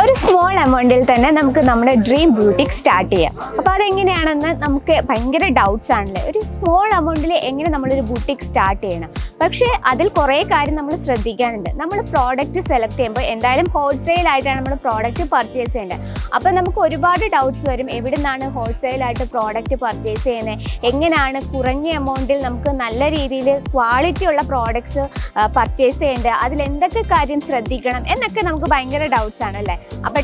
ഒരു സ്മോൾ എമൗണ്ടിൽ തന്നെ നമുക്ക് നമ്മുടെ ഡ്രീം ബ്യൂട്ടിക് സ്റ്റാർട്ട് ചെയ്യാം. അപ്പോൾ അതെങ്ങനെയാണെന്ന് നമുക്ക് ഭയങ്കര ഡൗട്ട്സ് ആണല്ലേ? ഒരു സ്മോൾ എമൗണ്ടിൽ എങ്ങനെ നമ്മളൊരു ബൂട്ടിക് സ്റ്റാർട്ട് ചെയ്യണം? പക്ഷേ അതിൽ കുറേ കാര്യം നമ്മൾ ശ്രദ്ധിക്കാനുണ്ട്. നമ്മൾ പ്രോഡക്റ്റ് സെലക്ട് ചെയ്യുമ്പോൾ എന്തായാലും ഹോൾസെയിൽ ആയിട്ടാണ് നമ്മൾ പ്രോഡക്റ്റ് പർച്ചേസ് ചെയ്യേണ്ടത്. അപ്പോൾ നമുക്ക് ഒരുപാട് ഡൗട്ട്സ് വരും. എവിടെ നിന്നാണ് ഹോൾസെയിലായിട്ട് പ്രോഡക്റ്റ് പർച്ചേസ് ചെയ്യുന്നത്? എങ്ങനെയാണ് കുറഞ്ഞ എമൗണ്ടിൽ നമുക്ക് നല്ല രീതിയിൽ ക്വാളിറ്റി ഉള്ള പ്രോഡക്ട്സ് പർച്ചേസ് ചെയ്യേണ്ടത്? അതിൽ എന്തൊക്കെ കാര്യം ശ്രദ്ധിക്കണം എന്നൊക്കെ നമുക്ക് ഭയങ്കര ഡൗട്ട്സ് ആണ് അല്ലേ?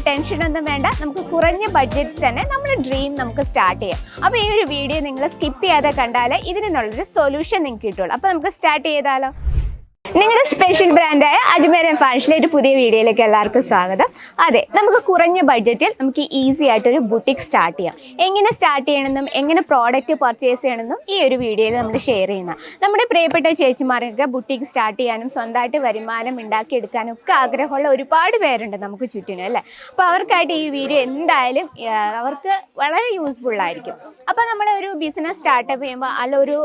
ടെൻഷൻ ഒന്നും വേണ്ട. നമുക്ക് കുറഞ്ഞ ബഡ്ജറ്റിൽ തന്നെ നമ്മുടെ ഡ്രീം നമുക്ക് സ്റ്റാർട്ട് ചെയ്യാം. അപ്പോൾ ഈ ഒരു വീഡിയോ നിങ്ങൾ സ്കിപ്പ് ചെയ്യാതെ കണ്ടാൽ ഇതിനുള്ളൊരു സൊല്യൂഷൻ നിങ്ങൾക്ക് കിട്ടുള്ളൂ. അപ്പോൾ നമുക്ക് സ്റ്റാർട്ട് ചെയ്താലോ? നിങ്ങളുടെ സ്പെഷ്യൽ ബ്രാൻഡായ അജ്മേർ ഫാഷനിലെ ഒരു പുതിയ വീഡിയോയിലേക്ക് എല്ലാവർക്കും സ്വാഗതം. അതെ നമുക്ക് കുറഞ്ഞ ബഡ്ജറ്റിൽ നമുക്ക് ഈസി ആയിട്ട് ഒരു ബുട്ടിക് സ്റ്റാർട്ട് ചെയ്യാം. എങ്ങനെ സ്റ്റാർട്ട് ചെയ്യണമെന്നും എങ്ങനെ പ്രോഡക്റ്റ് പർച്ചേസ് ചെയ്യണമെന്നും ഈ ഒരു വീഡിയോയിൽ നമ്മൾ ഷെയർ ചെയ്യുന്ന നമ്മുടെ പ്രിയപ്പെട്ട ചേച്ചിമാർക്കൊക്കെ ബുട്ടിക് സ്റ്റാർട്ട് ചെയ്യാനും സ്വന്തമായിട്ട് വരുമാനം ഉണ്ടാക്കിയെടുക്കാനും ഒക്കെ ആഗ്രഹമുള്ള ഒരുപാട് പേരുണ്ട് നമുക്ക് ചുറ്റിനും അല്ലേ? അപ്പോൾ അവർക്കായിട്ട് ഈ വീഡിയോ എന്തായാലും അവർക്ക് വളരെ യൂസ്ഫുൾ ആയിരിക്കും. അപ്പോൾ നമ്മൾ ഒരു ബിസിനസ് സ്റ്റാർട്ടപ്പ് ചെയ്യുമ്പോൾ അല്ല ഒരു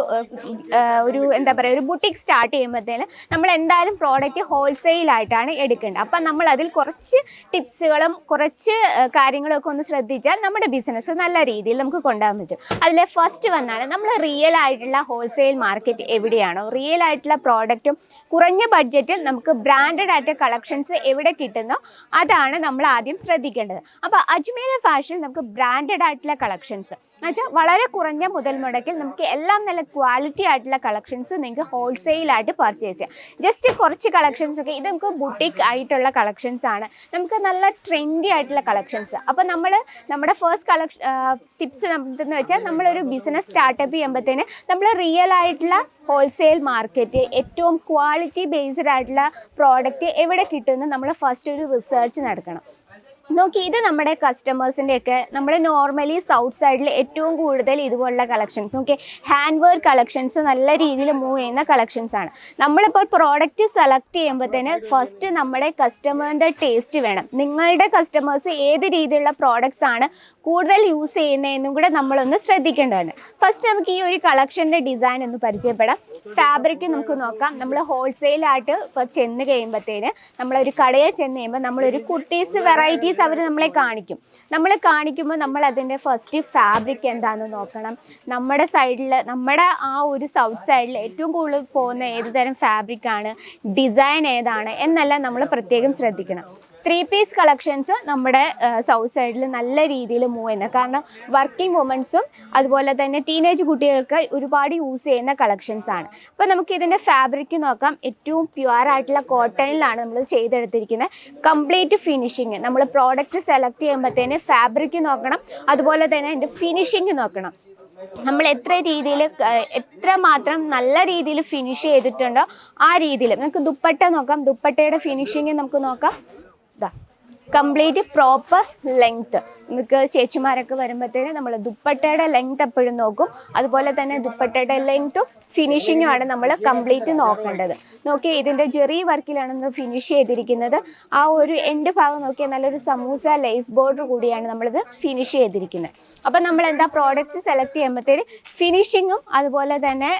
ഒരു എന്താ പറയുക ഒരു ബുട്ടിക് സ്റ്റാർട്ട് ചെയ്യുമ്പോഴത്തേന് നമ്മൾ എന്തായാലും പ്രോഡക്റ്റ് ഹോൾസെയിൽ ആയിട്ടാണ് എടുക്കേണ്ടത്. അപ്പം നമ്മൾ അതിൽ കുറച്ച് ടിപ്സുകളും കുറച്ച് കാര്യങ്ങളൊക്കെ ഒന്ന് ശ്രദ്ധിച്ചാൽ നമ്മുടെ ബിസിനസ് നല്ല രീതിയിൽ നമുക്ക് കൊണ്ടുപോകാൻ പറ്റും. അതിൽ ഫസ്റ്റ് വന്നാണ് നമ്മൾ റിയൽ ആയിട്ടുള്ള ഹോൾസെയിൽ മാർക്കറ്റ് എവിടെയാണോ റിയൽ ആയിട്ടുള്ള പ്രോഡക്റ്റും കുറഞ്ഞ ബഡ്ജറ്റിൽ നമുക്ക് ബ്രാൻഡഡ് ആയിട്ട് കളക്ഷൻസ് എവിടെ കിട്ടുന്നോ അതാണ് നമ്മൾ ആദ്യം ശ്രദ്ധിക്കേണ്ടത്. അപ്പോൾ അജ്മീർ ഫാഷൻ നമുക്ക് ബ്രാൻഡഡ് ആയിട്ടുള്ള കളക്ഷൻസ് എന്നുവെച്ചാൽ വളരെ കുറഞ്ഞ മുതൽ മുടക്കിൽ നമുക്ക് എല്ലാം നല്ല ക്വാളിറ്റി ആയിട്ടുള്ള കളക്ഷൻസ് നിങ്ങൾക്ക് ഹോൾസെയിൽ ആയിട്ട് പർച്ചേസ് ചെയ്യാം. ജസ്റ്റ് കുറച്ച് കളക്ഷൻസ് ഒക്കെ. ഇത് നമുക്ക് ബുട്ടിക് ആയിട്ടുള്ള കളക്ഷൻസ് ആണ്. നമുക്ക് നല്ല ട്രെൻഡി ആയിട്ടുള്ള കളക്ഷൻസ് അപ്പോൾ നമ്മൾ നമ്മുടെ ഫസ്റ്റ് കളക്ഷൻ ടിപ്സ് എന്ന് വെച്ചാൽ നമ്മളൊരു ബിസിനസ് സ്റ്റാർട്ടപ്പ് ചെയ്യുമ്പോഴത്തേന് നമ്മൾ റിയൽ ആയിട്ടുള്ള ഹോൾസെയിൽ മാർക്കറ്റ് ഏറ്റവും ക്വാളിറ്റി ബേസ്ഡ് ആയിട്ടുള്ള പ്രോഡക്റ്റ് എവിടെ കിട്ടുമെന്ന് നമ്മൾ ഫസ്റ്റ് ഒരു റിസർച്ച് നടക്കണം. നോക്കി ഇത് നമ്മുടെ കസ്റ്റമേഴ്സിന്റെ ഒക്കെ നമ്മുടെ നോർമലി സൗത്ത് സൈഡിൽ ഏറ്റവും കൂടുതൽ ഇതുപോലുള്ള collections okay hand work collections നല്ല രീതിയിൽ മൂവ് ചെയ്യുന്ന കളക്ഷൻസ് ആണ്. നമ്മളിപ്പോൾ പ്രോഡക്റ്റ് സെലക്ട് ചെയ്യുമ്പോൾ തന്നെ ഫസ്റ്റ് നമ്മുടെ കസ്റ്റമറിന്റെ ടേസ്റ്റ് വേണം. നിങ്ങളുടെ കസ്റ്റമേഴ്സ് ഏത് രീതിയിലുള്ള പ്രോഡക്റ്റ്സ് ആണ് കൂടുതൽ യൂസ് ചെയ്യുന്നതെന്നും കൂടെ നമ്മളൊന്ന് ശ്രദ്ധിക്കേണ്ടതാണ്. ഫസ്റ്റ് നമുക്ക് ഈ ഒരു കളക്ഷന്റെ ഡിസൈൻ ഒന്ന് പരിചയപ്പെടാം. ഫാബ്രിക് നമുക്ക് നോക്കാം. നമ്മൾ ഹോൾസെയിലായിട്ട് ഇപ്പോൾ ചെന്ന് കഴിയുമ്പോഴത്തേന് നമ്മളൊരു കടയിൽ ചെന്ന് കഴിയുമ്പോൾ നമ്മളൊരു കുർത്തീസ് വെറൈറ്റീസ് അവർ നമ്മളെ കാണിക്കും. നമ്മളെ കാണിക്കുമ്പോൾ നമ്മൾ അതിന്റെ ഫസ്റ്റ് ഫാബ്രിക് എന്താണെന്ന് നോക്കണം. നമ്മുടെ സൈഡിൽ നമ്മുടെ ആ ഒരു സൗത്ത് സൈഡിൽ ഏറ്റവും കൂടുതൽ പോകുന്ന ഏത് തരം ഫാബ്രിക്കാണ് ഡിസൈൻ ഏതാണ്? എന്നെല്ലാം നമ്മൾ പ്രത്യേകം ശ്രദ്ധിക്കണം. ത്രീ പീസ് കളക്ഷൻസ് നമ്മുടെ സൗത്ത് സൈഡിൽ നല്ല രീതിയിൽ മൂവ് ചെയ്യുന്നത് കാരണം വർക്കിംഗ് വുമൻസും അതുപോലെ തന്നെ ടീനേജ് കുട്ടികൾക്ക് ഒരുപാട് യൂസ് ചെയ്യുന്ന കളക്ഷൻസ് ആണ്. അപ്പോൾ നമുക്ക് ഇതിന്റെ ഫാബ്രിക് നോക്കാം. ഏറ്റവും പ്യുവർ ആയിട്ടുള്ള കോട്ടണിലാണ് നമ്മൾ ചെയ്തെടുത്തിരിക്കുന്നത്. കംപ്ലീറ്റ് ഫിനിഷിങ് നമ്മൾ പ്രോഡക്റ്റ് സെലക്ട് ചെയ്യുമ്പോഴത്തേന് ഫാബ്രിക് നോക്കണം. അതുപോലെ തന്നെ അതിന്റെ ഫിനിഷിങ് നോക്കണം. നമ്മൾ എത്ര രീതിയിൽ എത്ര മാത്രം നല്ല രീതിയിൽ ഫിനിഷ് ചെയ്തിട്ടുണ്ടോ ആ രീതിയിൽ. നമുക്ക് ദുപ്പട്ട നോക്കാം. ദുപ്പട്ടയുടെ ഫിനിഷിങ് നമുക്ക് നോക്കാം. കംപ്ലീറ്റ് പ്രോപ്പർ ലെങ്ത് നമുക്ക് ചേച്ചിമാരൊക്കെ വരുമ്പോഴത്തേന് നമ്മൾ ദുപ്പട്ടയുടെ ലെങ്ത് എപ്പോഴും നോക്കും. അതുപോലെ തന്നെ ദുപ്പട്ടയുടെ ലെങ്ത്തും ഫിനിഷിങ്ങും ആണ് നമ്മൾ കംപ്ലീറ്റ് നോക്കേണ്ടത്. നോക്കി ഇതിന്റെ ജെറി വർക്കിലാണ് നമ്മൾ ഫിനിഷ് ചെയ്തിരിക്കുന്നത്. ആ ഒരു എൻഡ് ഭാഗം നോക്കിയാൽ നല്ലൊരു സമൂസ ലേസ് ബോർഡർ കൂടിയാണ് നമ്മളിത് ഫിനിഷ് ചെയ്തിരിക്കുന്നത്. അപ്പം നമ്മൾ എന്താ പ്രോഡക്റ്റ് സെലക്ട് ചെയ്യുമ്പോഴത്തേന് ഫിനിഷിങ്ങും അതുപോലെ തന്നെ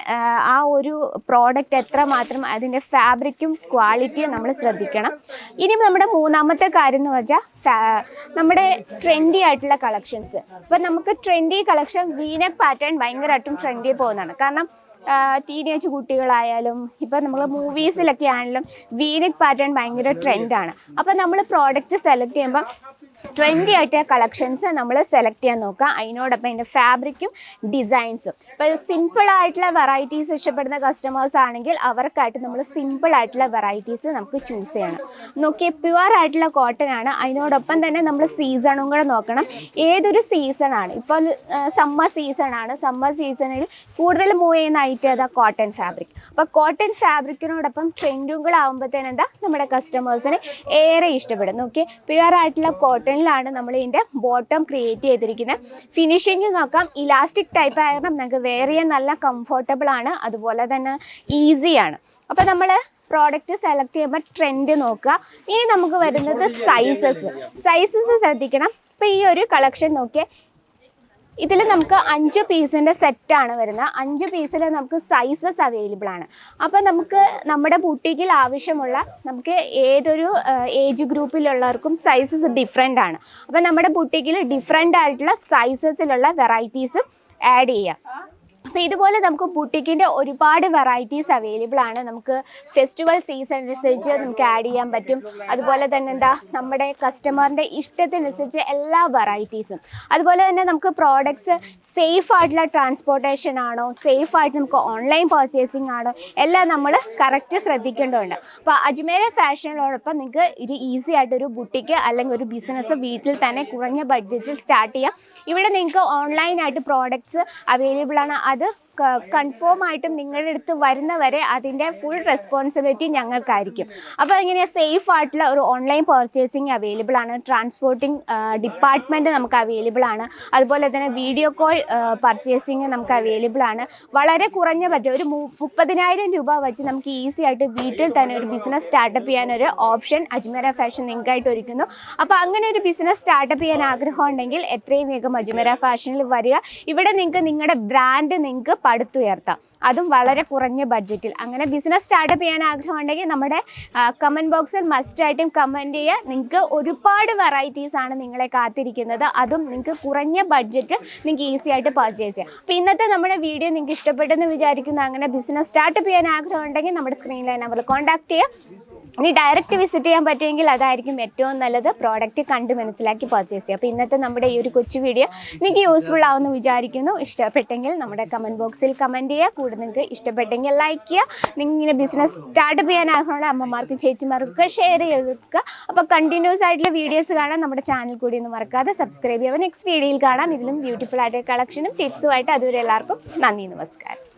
ആ, ഒരു പ്രോഡക്റ്റ് എത്ര മാത്രം അതിന്റെ ഫാബ്രിക്കും ക്വാളിറ്റിയും നമ്മൾ ശ്രദ്ധിക്കണം. ഇനി നമ്മുടെ മൂന്നാമത്തെ കാര്യം എന്ന് വെച്ചാൽ നമ്മുടെ ട്രെൻഡി ആയിട്ടുള്ള കളക്ഷൻസ് ഇപ്പം നമുക്ക് ട്രെൻഡി കളക്ഷൻ വീനക് പാറ്റേൺ ഭയങ്കരമായിട്ടും ട്രെൻഡി പോകുന്നതാണ്. കാരണം ടീനേജ് കുട്ടികളായാലും ഇപ്പം നമ്മൾ മൂവീസിലൊക്കെ ആണെങ്കിലും വീനക് പാറ്റേൺ ഭയങ്കര ട്രെൻഡാണ് അപ്പം നമ്മൾ പ്രോഡക്റ്റ് സെലക്ട് ചെയ്യുമ്പം ട്രെൻഡി ആയിട്ട് കളക്ഷൻസ് നമ്മൾ സെലക്ട് ചെയ്യാൻ നോക്കുക. അതിനോടൊപ്പം അതിന്റെ ഫാബ്രിക്കും ഡിസൈൻസും ഇപ്പോൾ സിമ്പിൾ ആയിട്ടുള്ള വെറൈറ്റീസ് ഇഷ്ടപ്പെടുന്ന കസ്റ്റമേഴ്സ് ആണെങ്കിൽ അവർക്കായിട്ട് നമ്മൾ സിമ്പിൾ ആയിട്ടുള്ള വെറൈറ്റീസ് നമുക്ക് ചൂസ് ചെയ്യണം. നോക്കിയ പ്യുവർ ആയിട്ടുള്ള കോട്ടൺ ആണ്. അതിനോടൊപ്പം തന്നെ നമ്മൾ സീസണും കൂടെ നോക്കണം. ഏതൊരു സീസണാണ് ഇപ്പോൾ സമ്മർ സീസണാണ് സമ്മർ സീസണിൽ കൂടുതൽ മൂവ് ചെയ്യുന്ന ഐറ്റം ഏതാ? കോട്ടൺ ഫാബ്രിക് അപ്പോൾ കോട്ടൺ ഫാബ്രിക്കിനോടൊപ്പം ട്രെൻഡും കൂടെ ആകുമ്പോഴത്തേന് നമ്മുടെ കസ്റ്റമേഴ്സിന് ഏറെ ഇഷ്ടപ്പെടും. നോക്കിയാൽ പ്യുവർ ആയിട്ടുള്ള കോട്ടണിലാണ് നമ്മൾ ഇതിന്റെ ബോട്ടം ക്രിയേറ്റ് ചെയ്തിരിക്കുന്നത്. ഫിനിഷിങ് നോക്കാം. ഇലാസ്റ്റിക് ടൈപ്പ് ആയതുകൊണ്ട് നമുക്ക് വേറെ നല്ല കംഫർട്ടബിൾ ആണ്. അതുപോലെ തന്നെ ഈസിയാണ് അപ്പോൾ നമ്മൾ പ്രോഡക്റ്റ് സെലക്ട് ചെയ്യുമ്പോൾ ട്രെൻഡ് നോക്കുക. ഇനി നമുക്ക് വരുന്നത് സൈസസ് സൈസസ് ശ്രദ്ധിക്കണം. ഇപ്പോൾ ഈ ഒരു കളക്ഷൻ നോക്കിയാൽ ഇതിൽ നമുക്ക് അഞ്ച് പീസിന്റെ സെറ്റാണ് വരുന്നത്. അഞ്ച് പീസിൽ നമുക്ക് സൈസസ് അവൈലബിൾ ആണ്. അപ്പോൾ നമുക്ക് നമ്മുടെ ബുട്ടീക്കിൽ ആവശ്യമുള്ള നമുക്ക് ഏതൊരു ഏജ് ഗ്രൂപ്പിലുള്ളവർക്കും സൈസസ് ഡിഫറെന്റ് ആണ്. അപ്പോൾ നമ്മുടെ ബുട്ടീക്കിൽ ഡിഫറെന്റ് ആയിട്ടുള്ള സൈസസിലുള്ള വെറൈറ്റീസും ആഡ് ചെയ്യാം. അപ്പോൾ ഇതുപോലെ നമുക്ക് ബുട്ടിക്കിന്റെ ഒരുപാട് വെറൈറ്റീസ് അവൈലബിൾ ആണ്. നമുക്ക് ഫെസ്റ്റിവൽ സീസൺ അനുസരിച്ച് നമുക്ക് ആഡ് ചെയ്യാൻ പറ്റും. അതുപോലെ തന്നെ എന്താ നമ്മുടെ കസ്റ്റമറിന്റെ ഇഷ്ടത്തിനനുസരിച്ച് എല്ലാ വെറൈറ്റീസും അതുപോലെ തന്നെ നമുക്ക് പ്രോഡക്ട്സ് സേഫ് ആയിട്ടുള്ള ട്രാൻസ്പോർട്ടേഷൻ ആണോ സേഫ് ആയിട്ട് നമുക്ക് ഓൺലൈൻ പർച്ചേസിംഗ് ആണോ എല്ലാം നമ്മൾ കറക്റ്റ് ശ്രദ്ധിക്കേണ്ടതുണ്ട്. അപ്പോൾ അജ്മേര ഫാഷനിലോടൊപ്പം നിങ്ങൾക്ക് ഇത് ഈസി ആയിട്ടൊരു ബുട്ടിക്ക് അല്ലെങ്കിൽ ഒരു ബിസിനസ് വീട്ടിൽ തന്നെ കുറഞ്ഞ ബഡ്ജറ്റിൽ സ്റ്റാർട്ട് ചെയ്യാം. ഇവിടെ നിങ്ങൾക്ക് ഓൺലൈനായിട്ട് പ്രോഡക്ട്സ് അവൈലബിൾ ആണ്. അത് കൺഫേം ആയിട്ടും നിങ്ങളുടെ അടുത്ത് വരുന്നവരെ അതിന്റെ ഫുൾ റെസ്പോൺസിബിലിറ്റി ഞങ്ങൾക്കായിരിക്കും. അപ്പോൾ ഇങ്ങനെ സേഫ് ആയിട്ടുള്ള ഒരു ഓൺലൈൻ പർച്ചേസിങ് അവൈലബിൾ ആണ്. ട്രാൻസ്പോർട്ടിംഗ് ഡിപ്പാർട്ട്മെന്റ് നമുക്ക് അവൈലബിൾ ആണ്. അതുപോലെ തന്നെ വീഡിയോ കോൾ പർച്ചേസിങ് നമുക്ക് അവൈലബിൾ ആണ്. വളരെ കുറഞ്ഞ പറ്റും ഒരു മുപ്പതിനായിരം രൂപ വെച്ച് നമുക്ക് ഈസി ആയിട്ട് വീട്ടിൽ തന്നെ ഒരു ബിസിനസ് സ്റ്റാർട്ടപ്പ് ചെയ്യാനൊരു ഓപ്ഷൻ അജ്മേര ഫാഷൻ നിങ്ങൾക്കായിട്ട് ഒരുക്കുന്നു. അപ്പോൾ അങ്ങനെ ഒരു ബിസിനസ് സ്റ്റാർട്ടപ്പ് ചെയ്യാൻ ആഗ്രഹം ഉണ്ടെങ്കിൽ എത്രയും വേഗം അജ്മേര ഫാഷനിൽ വരിക. ഇവിടെ നിങ്ങൾക്ക് നിങ്ങളുടെ ബ്രാൻഡ് നിങ്ങൾക്ക് പടുത്തുയർത്താം. അതും വളരെ കുറഞ്ഞ ബഡ്ജറ്റിൽ അങ്ങനെ ബിസിനസ് സ്റ്റാർട്ടപ്പ് ചെയ്യാൻ ആഗ്രഹം ഉണ്ടെങ്കിൽ നമ്മുടെ കമന്റ് ബോക്സിൽ മസ്റ്റായിട്ടും കമന്റ് ചെയ്യുക. നിങ്ങൾക്ക് ഒരുപാട് വെറൈറ്റീസ് ആണ് നിങ്ങളെ കാത്തിരിക്കുന്നത്. അതും നിങ്ങൾക്ക് കുറഞ്ഞ ബഡ്ജറ്റ് നിങ്ങൾക്ക് ഈസി ആയിട്ട് പർച്ചേസ് ചെയ്യാം. അപ്പോൾ ഇന്നത്തെ നമ്മുടെ വീഡിയോ നിങ്ങൾക്ക് ഇഷ്ടപ്പെട്ടെന്ന് വിചാരിക്കുന്നു. അങ്ങനെ ബിസിനസ് സ്റ്റാർട്ടപ്പ് ചെയ്യാൻ ആഗ്രഹം ഉണ്ടെങ്കിൽ നമ്മുടെ സ്ക്രീനിലെ നമ്പറിൽ കോൺടാക്ട് ചെയ്യുക. ഇനി ഡയറക്റ്റ് വിസിറ്റ് ചെയ്യാൻ പറ്റുമെങ്കിൽ അതായിരിക്കും ഏറ്റവും നല്ലത് പ്രോഡക്റ്റ് കണ്ട് മനസ്സിലാക്കി പർച്ചേസ് ചെയ്യുക. അപ്പോൾ ഇന്നത്തെ നമ്മുടെ ഈ ഒരു കൊച്ചു വീഡിയോ നിങ്ങൾക്ക് യൂസ്ഫുൾ ആവുമെന്ന് വിചാരിക്കുന്നു. ഇഷ്ടപ്പെട്ടെങ്കിൽ നമ്മുടെ കമന്റ് ബോക്സിൽ കമന്റ് ചെയ്യുക. കൂടെ നിങ്ങൾക്ക് ഇഷ്ടപ്പെട്ടെങ്കിൽ ലൈക്ക് ചെയ്യുക. നിങ്ങൾ ഇങ്ങനെ ബിസിനസ് സ്റ്റാർട്ടപ്പ് ചെയ്യാൻ ആഗ്രഹമുള്ള അമ്മമാർക്കും ചേച്ചിമാർക്കൊക്കെ ഷെയർ ചെയ്തെടുക്കുക അപ്പോൾ കണ്ടിന്യൂസ് ആയിട്ടുള്ള വീഡിയോസ് കാണാൻ നമ്മുടെ ചാനൽ കൂടി ഒന്ന് മറക്കാതെ സബ്സ്ക്രൈബ് ചെയ്യുക. നെക്സ്റ്റ് വീഡിയോയിൽ കാണാം. ഇതിലും ബ്യൂട്ടിഫുൾ ആയിട്ട് കളക്ഷനും ടിപ്സുമായിട്ട് അതുവരെ എല്ലാവർക്കും നന്ദി നമസ്കാരം.